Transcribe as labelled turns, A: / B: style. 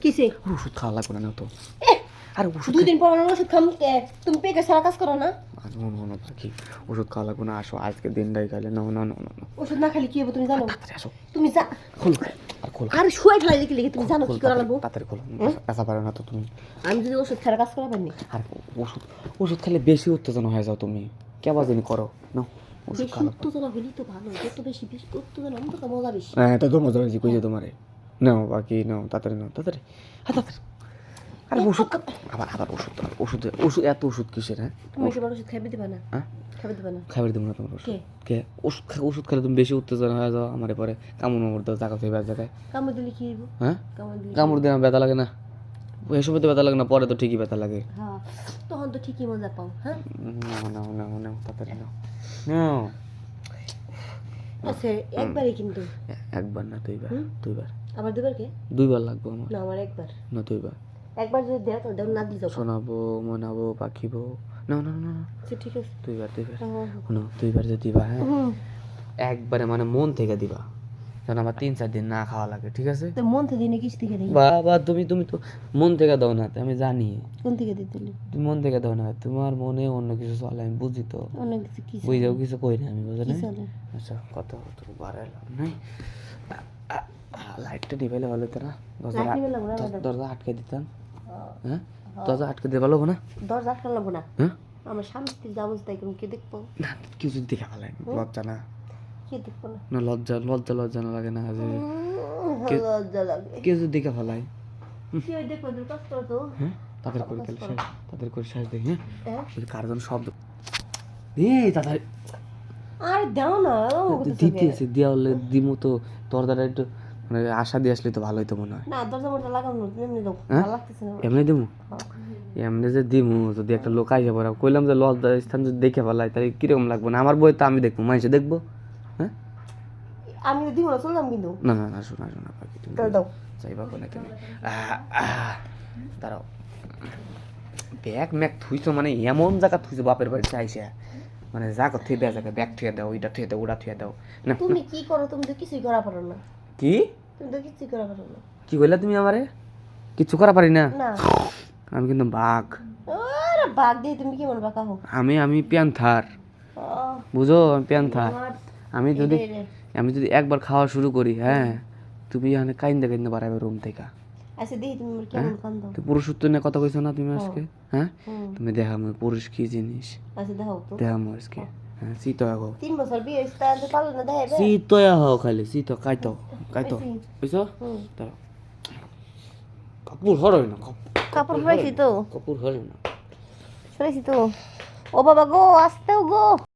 A: কিসে?
B: আর ওষুধ খাওয়া লাগবে না তো।
A: এ,
B: ওষুধ
A: দুই দিন পর ওষুধ খাম তুমি পেকে সারা কাজ করো না।
B: আর মনে মনে পাখি ওষুধ খাওয়া লাগবে না আসো আজকে দিনটাই খাইলে না না না না না।
A: ওষুধ না খালি কি হবে তুমি জানো?
B: আসো।
A: তুমি যা
B: খোলো আর খোলো।
A: আর শুয়ে ফেলাই লিখে লিখে তুমি জানো কি করা
B: তাড়াতাড়ি- তাড়াতাড়ি খোলো। ব্যথা পারে না তো তুমি।
A: আমি যদি ওষুধ কাজ করা পারিনি
B: আর ওষুধ ওষুধ খেলে বেশি উত্তেজনা হয়ে যাও তুমি। কেবা জানি করো। না ওষুধ খাওয়া
A: উত্তেজনা হলেই তো ভালো যত বেশি বেশি উত্তেজনা মজা বেশি।
B: হ্যাঁ তা তো মজা হয়েছে কইছে তোমারে? নাও বাকি নাও তাড়াতাড়ি নাও তাড়াতাড়ি। হ্যাঁ তাড়াতাড়ি আরে ওষুধ। আবার আবার ওষুধ ওষুধ ওষুধ এত ওষুধ কিসের হ্যাঁ?
A: তুমি এবার ওষুধ খাইবে দিবা না?
B: হ্যাঁ?
A: খাইবে দিবা না?
B: খাবার দেবো না তোমার ওষুধ।
A: কে?
B: কে? ওষুধ খা ওষুধ খেলে তুমি বেশি উত্তেজনা হয়ে যাও আমার পরে। কামড় মামড় দাও জায়গা থেকে জায়গায়।
A: কামড় দিলে কি হইব?
B: হ্যাঁ?
A: কামড় দিলে
B: কামড় দিয়ে ব্যথা লাগে না। ওই সময় তো ব্যথা লাগে না পরে তো ঠিকই ব্যথা লাগে।
A: হ্যাঁ তখন তো ঠিকই মজা পাও হ্যাঁ?
B: নাও নাও নাও নাও তাড়াতাড়ি নাও। নাও।
A: আচ্ছা একবারই কিন্তু?
B: একবার না দুইবার দুইবার।
A: আবার দুইবার কে?
B: দুইবার লাগবে আমার।
A: না আমার একবার।
B: না দুইবার।
A: একবার যদি দেয় তো দেও না যাব।
B: শোনাবো মনাবো পাখিবো। না না না
A: আচ্ছা ঠিক আছে।
B: দুইবার দুইবার। শোনো দুইবার যদি দিবা হ্যাঁ? একবারে মানে মন থেকে দিবা। কারণ আমার তিন চার দিন না খাওয়া লাগে ঠিক আছে?
A: তো মন থেকে দিনে কিছু থেকে নেই
B: বাবা তুমি তুমি তো মন থেকে দাও না তো আমি জানি।
A: কোন থেকে দিতে
B: তুমি মন থেকে দাও না তোমার মনে অন্য কিছু চলে আমি বুঝি তো।
A: অনেক কিছু কি
B: বুঝাও কিছু কই না আমি বুঝে না আচ্ছা কত তো বাড়াইলাম নাই? লাইটটা নিভাইলে ভালো না? দরজা দরজা আটকে দিতাম। হ্যাঁ? দরজা আটকে দিয়ে ভালো না?
A: দরজা আটকান লাগবো না।
B: হ্যাঁ?
A: আমার স্বামী স্ত্রী যাব তাই কে দেখব?
B: না কিছু দেখে ভালো লজ্জা না।
A: কে দেখব না?
B: না লজ্জা লজ্জা লজ্জা না লাগে না
A: লজ্জা লাগে।
B: কেউ যদি দেখে হ্যাঁ? তাদের করে শেষ। তাদের করে শেষ দেখি হ্যাঁ?
A: হ্যাঁ?
B: যদি কার যেন শব্দ এই তাদের
A: আর দাও না এরকম করতেছো
B: দিতে আছে দেওয়া হলে দিমু তো দরজাটা একটু মানে আশা দিয়ে আসলে তো ভালো হইতো মনে হয়।
A: না দরজা মরজা লাগানো এমনি দাও
B: হ্যাঁ?
A: ভালো লাগতেছে না।
B: এমনি দিমু? এমনি যে দিমু যদি একটা লোক আইসে পড়া কইলাম যে লজ্জার স্থান যদি দেখে ফেলাই তাহলে কীরকম লাগবো না? আমার বই তো আমি দেখব মানুষে দেখব। হ্যাঁ?
A: আমি দিব না চললাম কিন্তু।
B: না না না শোনা শোনা পাখি তুমি
A: দাও।
B: চাইবা কোনে তুমি। দাঁড়াও। ব্যাগ ম্যাগ থুইছো মানে এমন জায়গা থুইছো বাপের বাড়ি চাইছে মানে জায়গা থুয়ে দেওয়া জায়গা ব্যাগ থুয়ে দাও ওইটা থুয়ে দাও ওটা থুয়ে দাও। না
A: তুমি কি করো তুমি তো কিছুই করা পারো না।
B: কি?
A: তুমি তো কিছুই করা পারো না।
B: কি কইলা তুমি আমারে? কিচ্ছু করা পারি না? আমি কিন্তু বাঘ।
A: আরে বাঘ দিয়ে তুমি কি মনে বাঁকা হো
B: আমি আমি প্যান্থার। বুঝো আমি প্যান্থার। আমি যদি আমি যদি একবার খাওয়া শুরু করি হ্যাঁ তুমি এখানে কাইন্দে কাইন্দে বাড়াবে রুম থেকে।
A: আচ্ছা দেখি তুমি কেমন কান্দ।
B: তো পুরুষত্ব নিয়ে কথা কইছো না তুমি আজকে? হ্যাঁ? তুমি দেখামো পুরুষ কি জিনিস?
A: আচ্ছা দেখো তো।
B: আজকে। হ্যাঁ। শীতয়া হো
A: তিন বছর বিয়ে হয়েছে তা তো পারল না দেখাবে
B: শীতয়া হো খালি কাইতো কাইতো বুঝছ? কাপড় হরই না
A: কাপড়। ফেলাইছি তো।
B: কাপড় হরই না।
A: ফেলাইছি তো। ও বাবা গো আসতেও গো।